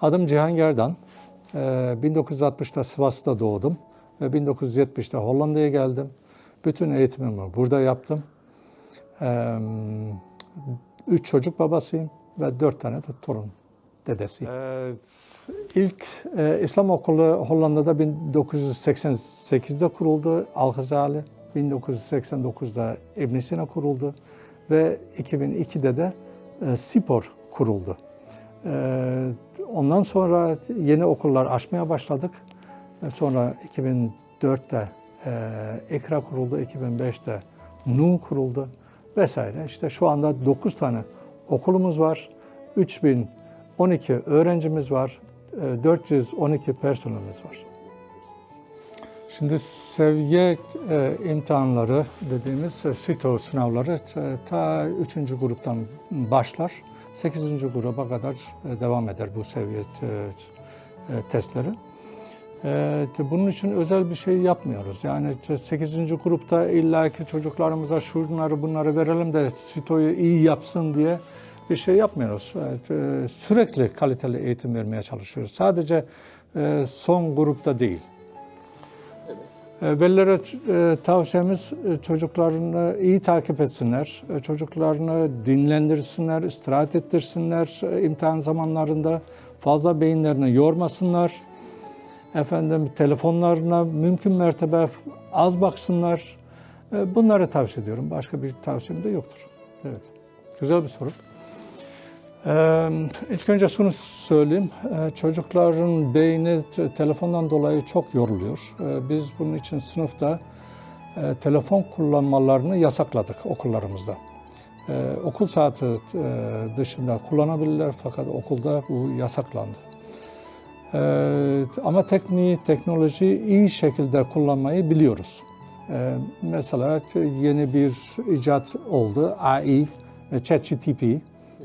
Adım Cihan Gerdan. Ee, 1960'ta Sivas'ta doğdum ve 1970'te Hollanda'ya geldim. Bütün eğitimimi burada yaptım. Ee, Üç çocuk babasıyım ve dört tane de torun dedesiyim. Ee, ilk e, İslam Okulu Hollanda'da 1988'de kuruldu. Al-Gazali. 1989'da İbn Sina kuruldu ve 2002'de de e, Sipor kuruldu. Ee, ondan sonra yeni okullar açmaya başladık. E, Sonra 2004'te e, İKRA kuruldu, 2005'te NU kuruldu vesaire. İşte şu anda 9 tane okulumuz var, 3012 öğrencimiz var, e, 412 personelimiz var. Şimdi seviye e, imtihanları dediğimiz e, SITO sınavları e, ta 3. gruptan başlar. 8. gruba kadar e, devam eder bu seviye e, e, testleri. E, bunun için özel bir şey yapmıyoruz. Yani 8. grupta illaki çocuklarımıza şunları bunları verelim de SITO'yu iyi yapsın diye bir şey yapmıyoruz. E, e, Sürekli kaliteli eğitim vermeye çalışıyoruz. Sadece e, son grupta değil. E, Velilere e, tavsiyemiz e, çocuklarını iyi takip etsinler, çocuklarını dinlendirsinler, istirahat ettirsinler imtihan zamanlarında, fazla beyinlerini yormasınlar. Efendim telefonlarına mümkün mertebe az baksınlar. Bunları tavsiye ediyorum. Başka bir tavsiyem de yoktur. Evet. Güzel bir soru. Ee, ilk önce şunu söyleyeyim. Ee, çocukların beyni te- telefondan dolayı çok yoruluyor. Ee, biz bunun için sınıfta e, telefon kullanmalarını yasakladık okullarımızda. Ee, okul saati e, dışında kullanabilirler fakat okulda bu yasaklandı. Ee, ama tekniği, teknolojiyi iyi şekilde kullanmayı biliyoruz. Ee, mesela yeni bir icat oldu, AI, e, ChatGPT.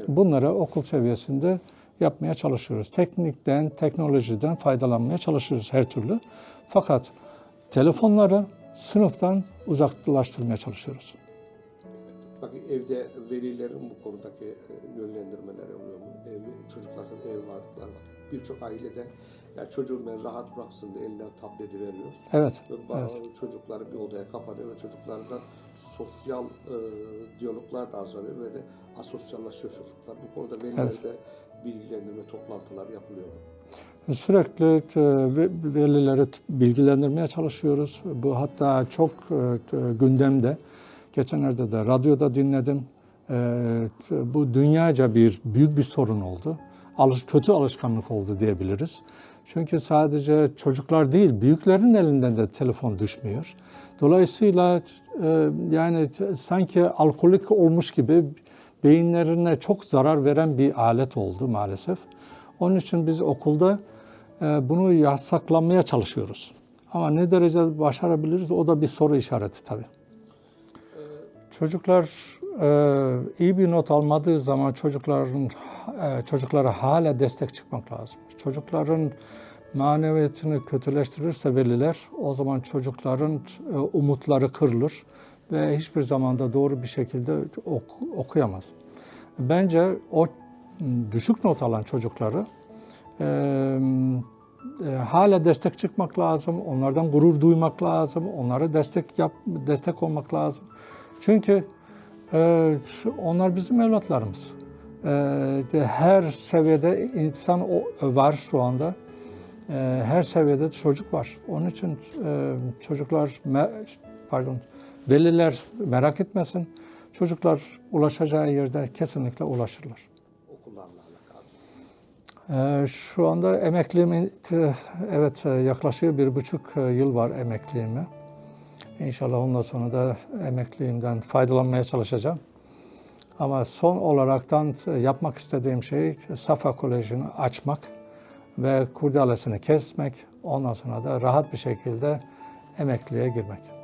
Bunları okul seviyesinde yapmaya çalışıyoruz. Teknikten, teknolojiden faydalanmaya çalışıyoruz her türlü. Fakat telefonları sınıftan uzaklaştırmaya çalışıyoruz. Bak evde velilerin bu konudaki e, yönlendirmeleri oluyor mu? Ev, çocukların ev vardıkları var. Birçok ailede ya çocuğum ben rahat bıraksın diye eline tableti veriyor. Evet, Ve bazı çocukları bir odaya kapanıyor ve çocuklardan sosyal e, diyaloglar da azalıyor ve de asosyallaşıyor çocuklar. Bu konuda velilerde bilgilendirme toplantıları yapılıyor? Sürekli e, ve- velileri bilgilendirmeye çalışıyoruz. Bu hatta çok e, gündemde. Geçenlerde de radyoda dinledim. E, Bu dünyaca bir büyük bir sorun oldu. Alış, kötü alışkanlık oldu diyebiliriz. Çünkü sadece çocuklar değil, büyüklerin elinden de telefon düşmüyor. Dolayısıyla e, yani sanki alkolik olmuş gibi beyinlerine çok zarar veren bir alet oldu maalesef. Onun için biz okulda e, bunu yasaklamaya çalışıyoruz. Ama ne derece başarabiliriz o da bir soru işareti tabii. Çocuklar e, iyi bir not almadığı zaman çocukların e, çocuklara hala destek çıkmak lazım. Çocukların maneviyatını kötüleştirirse veliler o zaman çocukların e, umutları kırılır ve hiçbir zamanda doğru bir şekilde ok- okuyamaz. Bence o düşük not alan çocukları e, e, hala destek çıkmak lazım, onlardan gurur duymak lazım, onlara destek yap, destek olmak lazım. Çünkü e, onlar bizim evlatlarımız. E, de her seviyede insan o, var şu anda. E, her seviyede çocuk var. Onun için e, çocuklar, me, pardon, veliler merak etmesin. Çocuklar ulaşacağı yerde kesinlikle ulaşırlar. Okullarla alakalı. Ee, Şu anda emekliliğim, evet yaklaşık bir buçuk e, yıl var emekliliğime. İnşallah ondan sonra da emekliliğimden faydalanmaya çalışacağım. Ama son olaraktan yapmak istediğim şey Safa Koleji'ni açmak ve kurdalesini kesmek. Ondan sonra da rahat bir şekilde emekliliğe girmek.